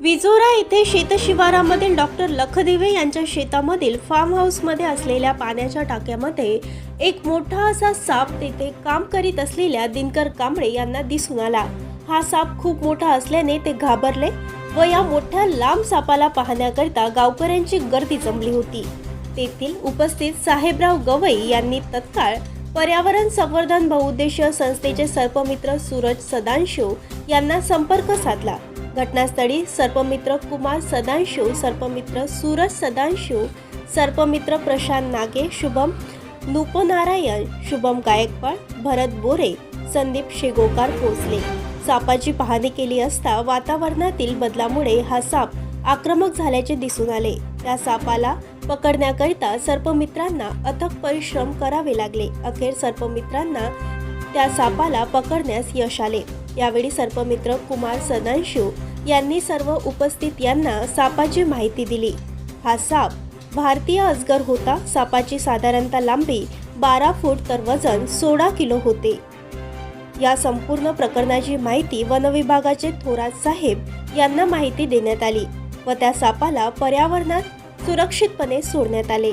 विजोरा येथे शेतशिवारामधील डॉक्टर लखदिवे यांच्या शेतामधील फार्म हाऊसमध्ये असलेल्या पाण्याच्या टाक्यामध्ये एक मोठा असा साप तेथे काम करीत असलेल्या दिनकर कांबळे यांना दिसून आला. हा साप खूप मोठा असल्याने ते घाबरले व या मोठ्या लांब सापाला पाहण्याकरिता गावकऱ्यांची गर्दी जमली होती. तेथील उपस्थित साहेबराव गवई यांनी तत्काळ पर्यावरण संवर्धन बहुउद्देशीय संस्थेचे सर्पमित्र सूरज सदांशो यांना संपर्क साधला. घटनास्थळी सर्पमित्र कुमार सदांशू सर्पमित्र सूरज सदांशू सर्पमित्र प्रशांत नागे शुभम नुपनारायण शुभम गायकवाड भरत बोरे संदीप शेगोकार पोचले सापाची पाहणी केली असता वातावरणातील बदलामुळे हा साप आक्रमक झाल्याचे दिसून आले. त्या सापाला पकडण्याकरिता सर्पमित्रांना अथक परिश्रम करावे लागले. अखेर सर्पमित्रांना त्या सापाला पकडण्यास यश आले. यावेळी सर्पमित्र कुमार सदांशू यांनी सर्व उपस्थित यांना सापाची माहिती दिली. हा साप भारतीय अजगर होता. सापाची साधारणतः लांबी बारा फूट तर वजन सोळा किलो होते. या संपूर्ण प्रकरणाची माहिती वनविभागाचे थोरात साहेब यांना माहिती देण्यात आली व त्या सापाला पर्यावरणात सुरक्षितपणे सोडण्यात आले.